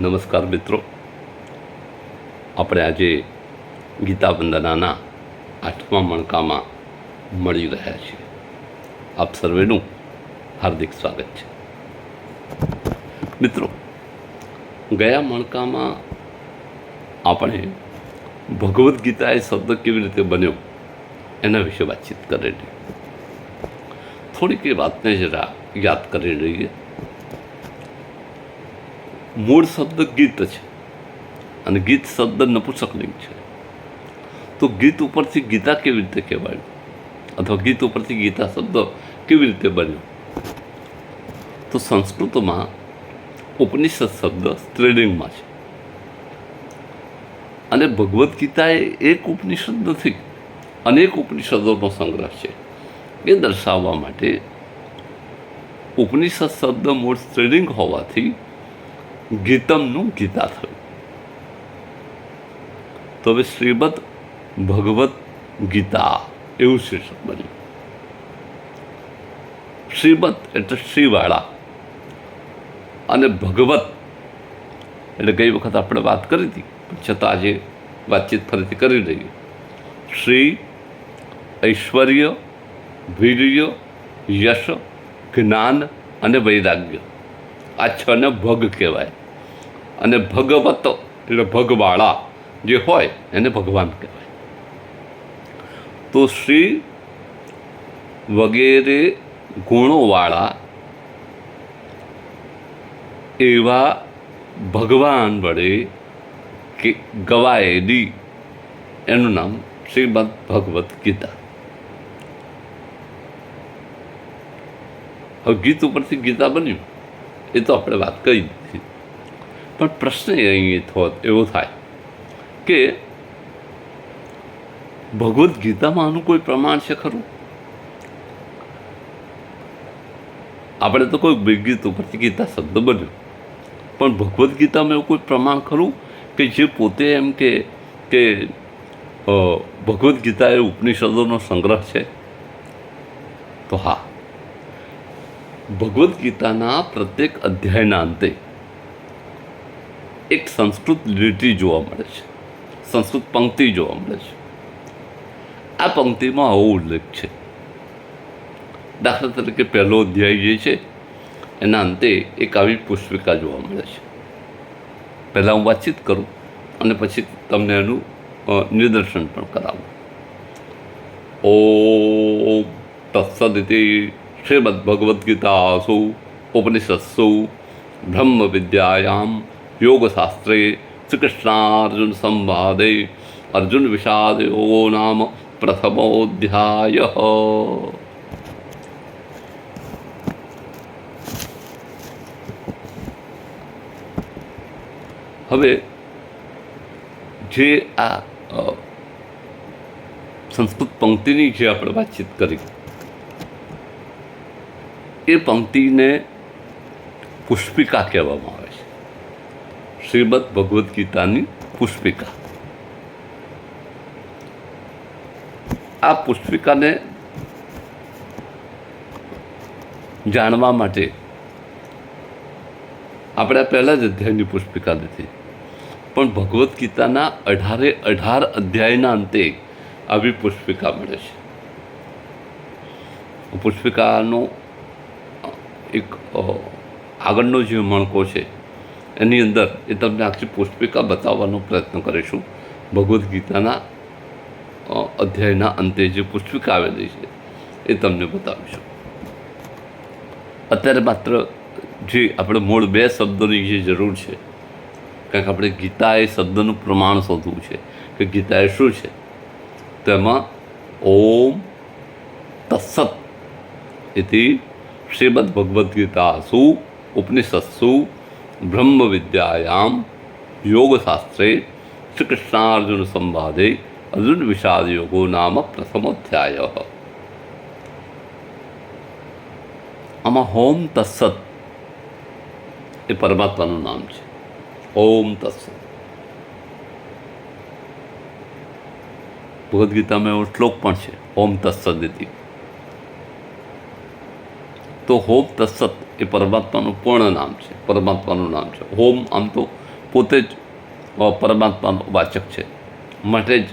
નમસ્કાર મિત્રો. આપણે આજે ગીતા વંદનાના આઠમા મણકામાં મળી રહ્યા છીએ. આપ સર્વેનું હાર્દિક સ્વાગત છે. મિત્રો, ગયા મણકામાં આપણે ભગવદ્ ગીતા એ શબ્દ કેવી રીતે બન્યો એના વિશે વાતચીત કરેલી થોડીક એ વાતને જરા યાદ કરી લઈએ. મૂળ શબ્દ ગીત છે. અને ગીત શબ્દ નપુસકલિંગ છે. તો ગીત ઉપરથી ગીતા કેવી રીતે કહેવાય? અથવા ગીત ઉપરથી ગીતા શબ્દ કેવી રીતે બન્યો? તો સંસ્કૃતમાં ઉપનિષદ શબ્દ સ્ત્રીલિંગમાં છે. અને ભગવદ્ ગીતા એ એક ઉપનિષદ નથી, અનેક ઉપનિષદોનો સંગ્રહ છે. એ દર્શાવવા માટે ઉપનિષદ શબ્દ મૂળ સ્ત્રીલિંગ હોવાથી ગીતમનું ગીતા થયું તો હવે શ્રીમદ ભગવદ્ ગીતા એવું શીર્ષક બન્યું. શ્રીમદ એટલે શ્રીવાળા અને ભગવત એટલે ગઈ વખત આપણે વાત કરી હતી છતાં આજે વાતચીત ફરીથી કરી લઈએ શ્રી ઐશ્વર્ય, વીર્ય, યશ, જ્ઞાન અને વૈરાગ્ય. આ છને ભગ કહેવાય. અને ભગવત, એટલે ભગવાળા જે હોય એને ભગવાન કહેવાય. તો શ્રી વગેરે ગુણોવાળા એવા ભગવાન વડે કે ગવાયેલી, એનું નામ શ્રીમદ ભગવદ્ ગીતા. હવે ગીત ઉપરથી ગીતા બન્યું, એ તો આપણે વાત કરી દીધી. પણ પ્રશ્ન અહીં થોત એવો થાય કે ભગવદ્ ગીતામાં આનું કોઈ પ્રમાણ છે ખરું? આપણે તો કોઈ ગીત ઉપરથી ગીતા શબ્દ બન્યો. પણ ભગવદ્ ગીતામાં એવું કોઈ પ્રમાણ ખરું? કે જે પોતે એમ કે કે ભગવદ્ ગીતા એ ઉપનિષદોનો સંગ્રહ છે? તો હા. ભગવદ્ ગીતાના પ્રત્યેક અધ્યાયના અંતે એક સંસ્કૃત લીટી જોવા મળે છે. સંસ્કૃત પંક્તિ જોવા મળે છે. આ પંક્તિમાં આવો ઉલ્લેખ છે. દાખલા તરીકે પહેલો અધ્યાય જે છે, એના અંતે એક આવી પુષ્પિકા જોવા મળે છે. પહેલાં હું વાતચીત કરું અને પછી તમને એનું નિદર્શન પણ કરાવું. ઓ તત્સદિતિ શ્રીમદ ભગવદ્ ગીતાસુ ઉપનિષત્સુ બ્રહ્મ વિદ્યાયામ યોગશાસ્ત્રે શ્રીકૃષ્ણાર્જુન સંવાદે અર્જુન વિષાદ નામ પ્રથમોધ્યાય હવે જે આ સંસ્કૃત પંક્તિની જે આપણે વાતચીત કરી, એ પંક્તિને પુષ્પિકા કહેવામાં આવે છે. શ્રીમદ ભગવદ્ ગીતાની પુષ્પિકા આ પુષ્પિકાને જાણવા માટે આપણે પહેલા જ અધ્યાયની પુષ્પિકા લીધી. પણ ભગવદ્ ગીતાના અઢારે અઢાર અધ્યાયના અંતે આવી પુષ્પિકા મળે છે. પુષ્પિકાનો એક આગળનો જે મણકો છે એની અંદર એ તમને આખી પુષ્પિકા બતાવવાનો પ્રયત્ન કરીશું. ભગવદ્ ગીતાના અધ્યાયના અંતે જે પુષ્પિકા આવેલી છે, એ તમને બતાવીશું. અત્યારે માત્ર જે આપણે મૂળ બે શબ્દોની જે જરૂર છે, કારણ કે આપણે ગીતા એ શબ્દનું પ્રમાણ શોધવું છે, કે ગીતા એ શું છે? તેમાં ઓમ તત્સત. એથી શ્રીમદ ભગવદ્ ગીતાસુ, ઉપનિષત્સુ બ્રહ્મ વિદ્યાયામ યોગશાસ્ત્રે શ્રી કૃષ્ણાર્જુન સંવાદે અર્જુન વિષાદ યોગો નામ પ્રથમોધ્યાય આમાં હોમ તત્સત એ પરમાત્માનું નામ છે ઓમ તત્સત ભગવદ્ ગીતામાં એવો શ્લોક પણ છે ઓમ તત્સદિતિ તો હોમ તત્સત એ પરમાત્માનું પૂર્ણ નામ છે, પરમાત્માનું નામ છે. હોમ આમ તો પોતે જ પરમાત્માનો વાચક છે. માટે જ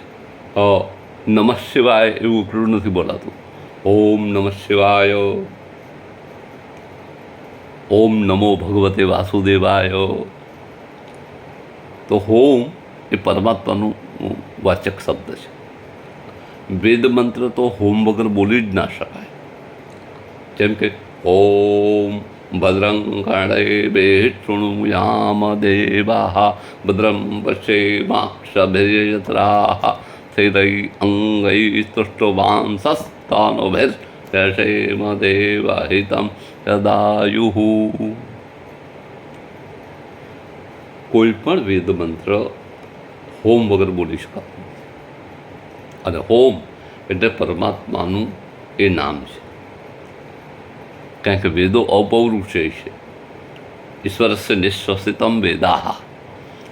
નમઃ શિવાય એવું એકલું નથી બોલાતું. ઓમ નમઃ શિવાય. ઓમ નમો ભગવતે વાસુદેવાય. તો હોમ એ પરમાત્માનું વાચક શબ્દ છે. વેદ મંત્ર તો હોમ વગર બોલી જ ના શકાય. જેમ કે ઓમ भद्रं દેવા ભદ્રમ પશ્યેમાક્ષભિયત્રા સ્થિરૈ અંગૈ તુષ્ટવાંસસ્તાનોભિર્યશેમ દેવહિતમ સદાયુઃ કોઈ પણ વેદ મંત્ર હોમ વગર બોલી શકાતો અને હોમ એટલે પરમાત્માનું એ નામ છે કારણ કે વેદો અપૌરુષય છે ઈશ્વરસ્ય નિશ્વસિતમ વેદાહ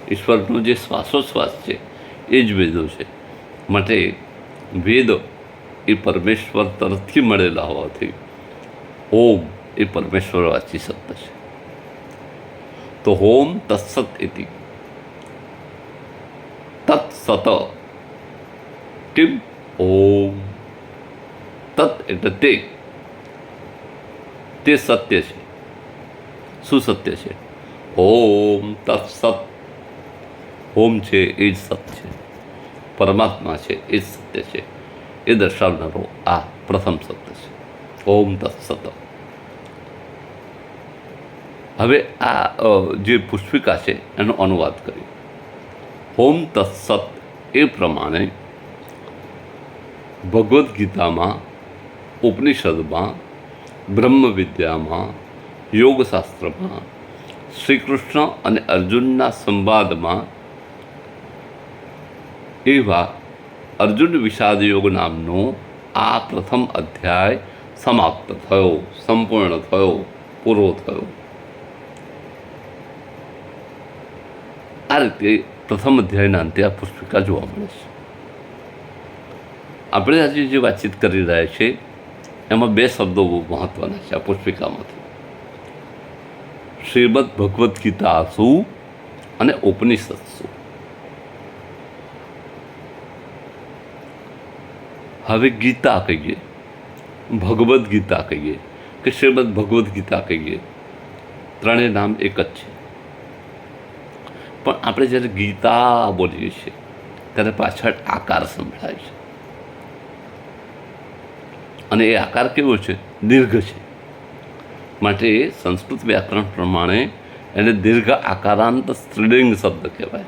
ઈશ્વરનો જે શ્વાસોશ્વાસ છે એ જ વેદો છે માટે વેદ એ પરમેશ્વર તરફથી મળેલા હોવાથી ઓમ એ પરમેશ્વર વાચી શબ્દ છે તો હોમ તત્સત ઇતિ તત્સત કિમ ઓમ તત એટલે તે તે સત્ય છે. શું સત્ય છે? ઓમ તત્સત હોમ છે એ જ સત્ય છે. પરમાત્મા છે એ જ સત્ય છે. એ દર્શાવનારો આ પ્રથમ સત્ય છે. ઓમ તત્સત હવે આ જે પુષ્પિકા છે એનો અનુવાદ કર્યો ઓમ તત્સત એ પ્રમાણે ભગવદ્ ગીતામાં ઉપનિષદમાં બ્રહ્મ વિદ્યામાં યોગશાસ્ત્રમાં શ્રી કૃષ્ણ અને અર્જુનના સંવાદમાં એવા અર્જુન વિષાદ યોગ નામનો આ પ્રથમ અધ્યાય સમાપ્ત થયો, સંપૂર્ણ થયો, પૂરો થયો. આ રીતે પ્રથમ અધ્યાયના અંતે આ પુસ્તિકા જોવા મળે છે. આપણે આજે જે વાતચીત કરી રહ્યા છીએ એમાં બે શબ્દો બહુ મહત્વના છે, આ પુસ્તિકામાંથી. શ્રીમદ ભગવદ્ ગીતા શું અને ઉપનિષદ શું? હવે ગીતા કહીએ, ભગવદ્ ગીતા કહીએ કે શ્રીમદ ભગવદ્ ગીતા કહીએ ત્રણેય નામ એક જ છે. પણ આપણે જ્યારે ગીતા બોલીએ છીએ, ત્યારે પાછળ આકાર સંભળાય છે. અને એ આકાર કેવો છે? દીર્ઘ છે. માટે સંસ્કૃત વ્યાકરણ પ્રમાણે એને દીર્ઘ આકારાંત સ્ત્રીલિંગ શબ્દ કહેવાય.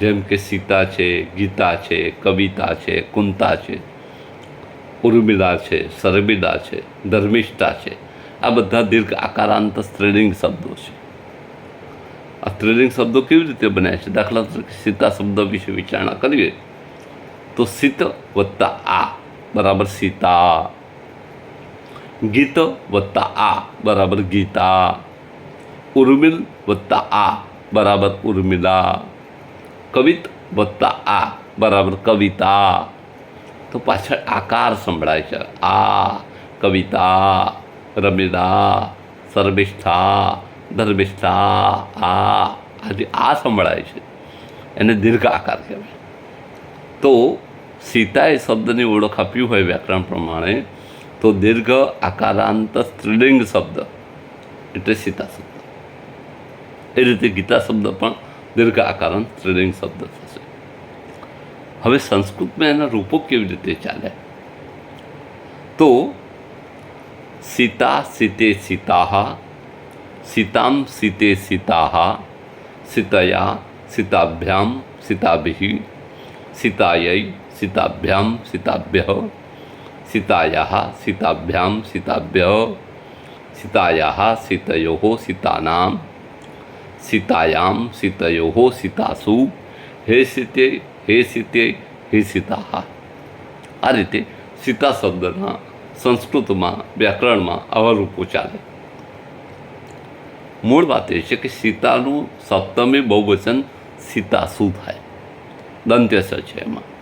જેમ કે સીતા છે, ગીતા છે, કવિતા છે, કુંતા છે, ઉર્મિલા છે સરબિલા છે, ધર્મિષ્ઠા છે. આ બધા દીર્ઘ આકારાંત સ્ત્રીલિંગ શબ્દો છે. આ સ્ત્રીલિંગ શબ્દો કેવી રીતે બન્યા છે? દાખલા તરીકે સીતા શબ્દ વિશે વિચારણા કરીએ તો સીત વત્તા આ બરાબર સીતા. ગીત વત્તા આ, બરાબર ગીતા. ઉર્મિલ વત્તા આ, બરાબર ઉર્મિલા. કવિત વત્તા આ, બરાબર કવિતા. તો પાછળ આકાર સંભળાય છે. આ, કવિતા, રમિલા સર્વિષ્ઠા ધર્મિષ્ઠા, આ, આજે આ સંભળાય છે. એને દીર્ઘ આકાર કહેવાય. તો સીતાએ શબ્દની ઓળખ આપ્યું હોય વ્યાકરણ પ્રમાણે, તો દીર્ઘ આકારાંત સ્ત્રીલિંગ શબ્દ, એટલે સીતા શબ્દ. એ રીતે ગીતા શબ્દ પણ દીર્ઘ આકારાંત સ્ત્રીલિંગ શબ્દ થશે. હવે સંસ્કૃતમાં એના રૂપો કેવી રીતે ચાલે? તો સીતા સીતે સીતાહા, સીતામ સીતે સીતાહા, સીતયા સીતાભ્યામ સીતાભિ સીતાयै સીતાભ્યામ સીતાભ્ય સીતાયા સીતાભ્યામ સીતાભ્ય સીતાયા સીતયો સીતાનામ સીતાયામ સીતયો સીતાસુ હે સીતે હે સીતે હે સીતા આ રીતે સીતા શબ્દના સંસ્કૃતમાં, વ્યાકરણમાં આવા રૂપો ચાલે. મૂળ વાત એ છે કે સીતાનું સપ્તમી બહુવચન સીતાસુ થાય. દંત્યસ છે એમાં.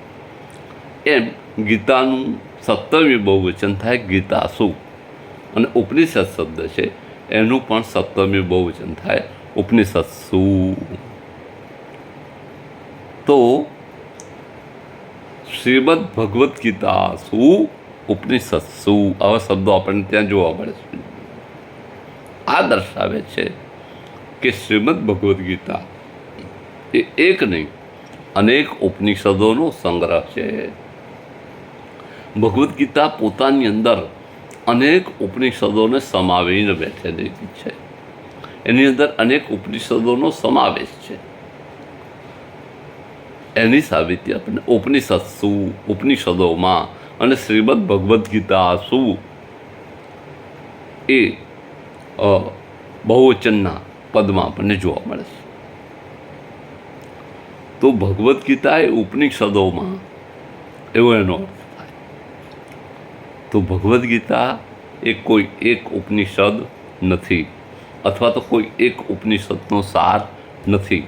એમ ગીતાનું સપ્તમી બહુવચન થાય ગીતાસુ. અને ઉપનિષદ શબ્દ છે, એનું પણ સપ્તમી બહુવચન થાય ઉપનિષત્સુ તો શ્રીમદ ભગવદ્ ગીતા ઉપનિષદ ઉપનિષત્સુ આવા શબ્દો આપણને ત્યાં જોવા મળે છે. આ દર્શાવે છે કે શ્રીમદ ભગવદ્ ગીતા એ એક નહીં, અનેક ઉપનિષદોનો સંગ્રહ છે. ભગવદ્ ગીતા પોતાની અંદર અનેક ઉપનિષદોને સમાવીને બેઠેલી છે. એની અંદર અનેક ઉપનિષદોનો સમાવેશ છે. એની સાબિતી આપણને ઉપનિષદ શું, ઉપનિષદોમાં અને શ્રીમદ ભગવદ્ ગીતા શું એ બહુવચનના પદમાં આપણને જોવા મળે છે. તો ભગવદ્ ગીતા એ ઉપનિષદોમાં, એવો એનો તો ભગવદ્ ગીતા એ કોઈ એક ઉપનિષદ નથી અથવા તો કોઈ એક ઉપનિષદનો સાર નથી.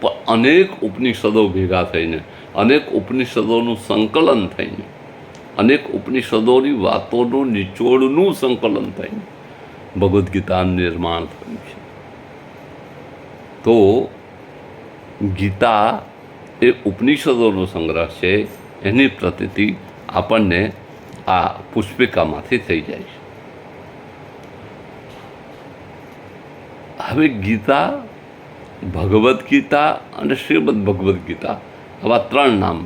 પણ અનેક ઉપનિષદો ભેગા થઈને, અનેક ઉપનિષદોનું સંકલન થઈને, અનેક ઉપનિષદોની વાતોનું નિચોડનું સંકલન થઈને ભગવદ્ ગીતાનું નિર્માણ થયું છે. તો ગીતા એ ઉપનિષદોનો સંગ્રહ છે. એની પ્રતિથી આપણને આ પુષ્પિકામાંથી થઈ જાય છે. હવે ગીતા, ભગવદ્ ગીતા અને શ્રીમદ ભગવદ્ ગીતા, આવા ત્રણ નામ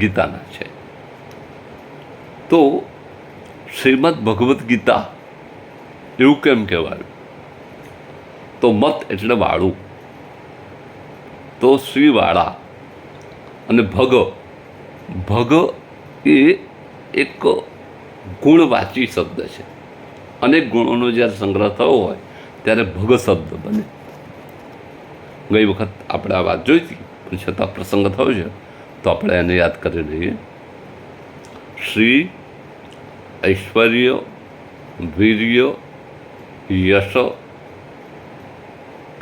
ગીતાના છે. તો શ્રીમદ ભગવદ્ ગીતા, એવું કેમ કહેવાયું? તો મત એટલે વાળું. તો શ્રીવાળા અને ભગ ભગ એ એક ગુણવાચી શબ્દ છે. અનેક ગુણોનો જ્યારે સંગ્રહ થયો હોય, ત્યારે ભગ શબ્દ બને. ગઈ વખત આપણે આ વાત જોઈ હતી પણ છતાં પ્રસંગ થયો છે, તો આપણે એને યાદ કરી લઈએ. શ્રી ઐશ્વર્ય વીર્ય યશ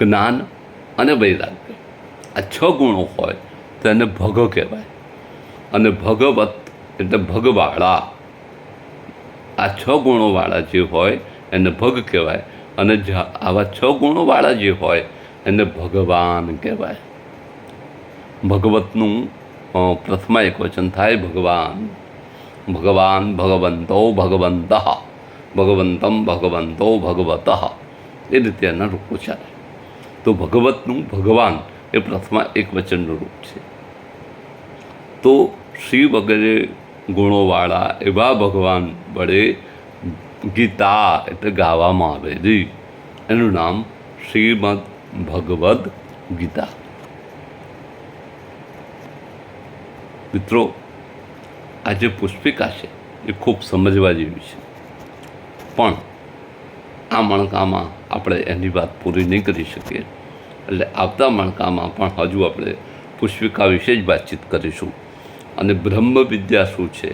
જ્ઞાન અને વૈરાગ્ય. આ છ ગુણો હોય, તો એને ભગ કહેવાય. અને ભગવત એટલે ભગવાળા. આ છ ગુણોવાળા જે હોય, એને ભગ કહેવાય. અને આવા છ ગુણોવાળા જે હોય, એને ભગવાન કહેવાય. ભગવતનું પ્રથમા એક વચન થાય, ભગવાન. ભગવાન ભગવંતો ભગવંત. ભગવંતમ ભગવંતો ભગવત. એ રીતે એના રૂપો ચાલે. તો ભગવતનું ભગવાન એ પ્રથમા એક વચનનું રૂપ છે. તો શ્રી વગેરે ગુણોવાળા એવા ભગવાન વડે ગીતા એટલે ગાવામાં આવેલી એનું નામ શ્રીમદ ભગવદ્ ગીતા. મિત્રો, આ જે પુષ્પિકા છે, એ ખૂબ સમજવા જેવી છે. પણ આ મણકામાં આપણે એની વાત પૂરી નહીં કરી શકીએ. એટલે આવતા મણકામાં પણ હજુ આપણે પુષ્પિકા વિશે જ વાતચીત કરીશું. અને બ્રહ્મ વિદ્યા શું છે?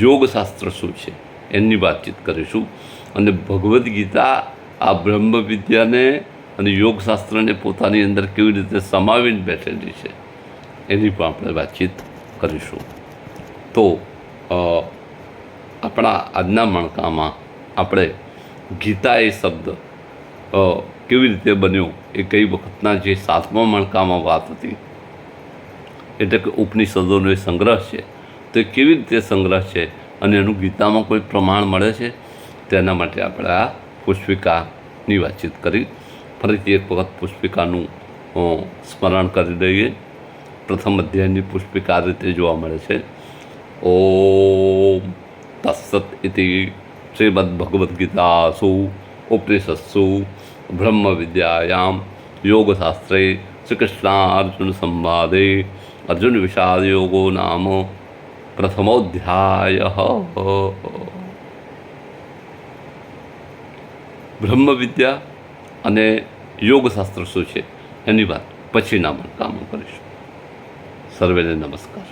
યોગશાસ્ત્ર શું છે? એની વાતચીત કરીશું. અને ભગવદ્ ગીતા આ બ્રહ્મ વિદ્યાને અને યોગશાસ્ત્રને પોતાની અંદર કેવી રીતે સમાવીને બેઠેલી છે, એની પણ આપણે વાતચીત કરીશું. તો આપણા આજના મણકામાં આપણે ગીતા એ શબ્દ કેવી રીતે બન્યો એ કઈ વખતના જે સાતમા મણકામાં વાત હતી એટલે કે ઉપનિષદોનો એ સંગ્રહ છે. તો કેવી રીતે સંગ્રહ છે? અને એનું ગીતામાં કોઈ પ્રમાણ મળે છે? તેના માટે આપણે આ પુષ્પિકાની વાતચીત કરી. ફરીથી એક વખત પુષ્પિકાનું સ્મરણ કરી દઈએ. પ્રથમ અધ્યાયની પુષ્પિકા આ રીતે જોવા મળે છે. ઓમ તત્સત ઇતિ શ્રીમદ્ભગવદ્ગીતાસુ, ઉપનિષત્સુ બ્રહ્મ વિદ્યાયામ યોગશાસ્ત્રે શ્રીકૃષ્ણાર્જુન સંવાદે અર્જુન વિષાદ યોગો નામ પ્રથમોધ્યાય બ્રહ્મ વિદ્યા અને યોગશાસ્ત્ર શું છે એની વાત પછીના કામો કરીશું સર્વેને નમસ્કાર